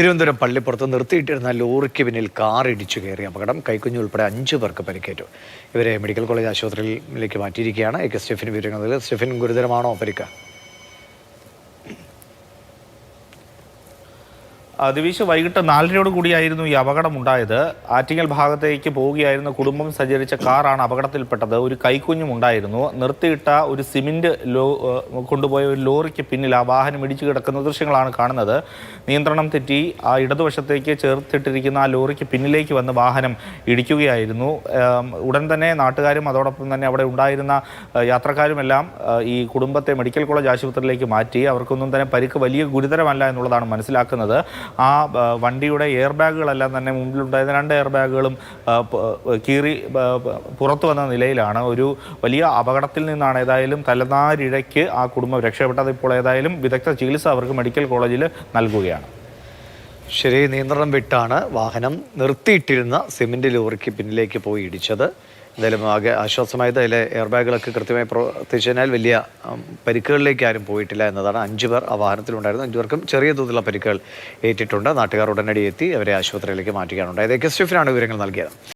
തിരുവനന്തപുരം പള്ളിപ്പുറത്ത് നിർത്തിയിട്ടിരുന്ന ലോറിക്ക് പിന്നിൽ കാർ ഇടിച്ചു കയറി അപകടം. കൈക്കുഞ്ഞു ഉൾപ്പെടെ അഞ്ചു പേർക്ക് പരിക്കേറ്റു. ഇവരെ മെഡിക്കൽ കോളേജ് ആശുപത്രിയിലേക്ക് മാറ്റിയിരിക്കുകയാണ്. എ കെ സ്റ്റെഫിൻ വിവരങ്ങൾ സ്റ്റെഫിൻ ഗുരുതരമാണോ പരിക്ക്? ദിവിഷ് വൈകിട്ട് നാലരയോട് കൂടിയായിരുന്നു ഈ അപകടം ഉണ്ടായത് ആറ്റിങ്ങൽ ഭാഗത്തേക്ക് പോവുകയായിരുന്ന കുടുംബം സഞ്ചരിച്ച കാറാണ് അപകടത്തിൽപ്പെട്ടത്. ഒരു കൈക്കുഞ്ഞും ഉണ്ടായിരുന്നു നിർത്തിയിട്ട ഒരു സിമെന്റ് ലോ കൊണ്ടുപോയ ഒരു ലോറിക്ക് പിന്നിൽ ആ വാഹനം ഇടിച്ചു കിടക്കുന്ന ദൃശ്യങ്ങളാണ് കാണുന്നത്. നിയന്ത്രണം തെറ്റി. ആ ഇടതുവശത്തേക്ക് ചേർത്തിട്ടിരിക്കുന്ന ആ ലോറിക്ക് പിന്നിലേക്ക് വന്ന് വാഹനം ഇടിക്കുകയായിരുന്നു. ഉടൻ തന്നെ നാട്ടുകാരും അതോടൊപ്പം തന്നെ അവിടെ ഉണ്ടായിരുന്ന യാത്രക്കാരുമെല്ലാം ഈ കുടുംബത്തെ മെഡിക്കൽ കോളേജ് ആശുപത്രിയിലേക്ക് മാറ്റി. അവർക്കൊന്നും തന്നെ പരിക്ക് വലിയ ഗുരുതരമല്ല എന്നുള്ളതാണ് മനസ്സിലാക്കുന്നത്. ആ വണ്ടിയുടെ എയർ ബാഗുകളെല്ലാം തന്നെ മുമ്പിലുണ്ടായിരുന്ന രണ്ട് എയർ ബാഗുകളും കീറി പുറത്തു വന്ന നിലയിലാണ്. ഒരു വലിയ അപകടത്തിൽ നിന്നാണ് ഏതായാലും തലനാരിഴയ്ക്ക് ആ കുടുംബം രക്ഷപ്പെട്ടത്. ഇപ്പോൾ ഏതായാലും വിദഗ്ധ ചികിത്സ അവർക്ക് മെഡിക്കൽ കോളേജിൽ നൽകുകയാണ്. ശരി നിയന്ത്രണം വിട്ടാണ് വാഹനം നിർത്തിയിട്ടിരുന്ന സിമന്റ് ലോറിക്ക് പിന്നിലേക്ക് പോയി ഇടിച്ചത്. എന്തായാലും ആകെ ആശ്വാസമായത് അതിലെ എയർ ബാഗുകളൊക്കെ കൃത്യമായി പ്രവർത്തിച്ചതിനാൽ വലിയ പരിക്കുകളിലേക്ക് ആരും പോയിട്ടില്ല എന്നതാണ്. അഞ്ചു പേർ ആ വാഹനത്തിലുണ്ടായിരുന്നു. അഞ്ചു പേർക്കും ചെറിയ തോതിലുള്ള പരിക്കുകൾ ഏറ്റിട്ടുണ്ട്. നാട്ടുകാർ ഉടനടി എത്തി അവരെ ആശുപത്രിയിലേക്ക് മാറ്റുകയാണ് ഉണ്ടായത്. കെ. സ്റ്റിഫിനാണ് വിവരങ്ങൾ നൽകിയത്.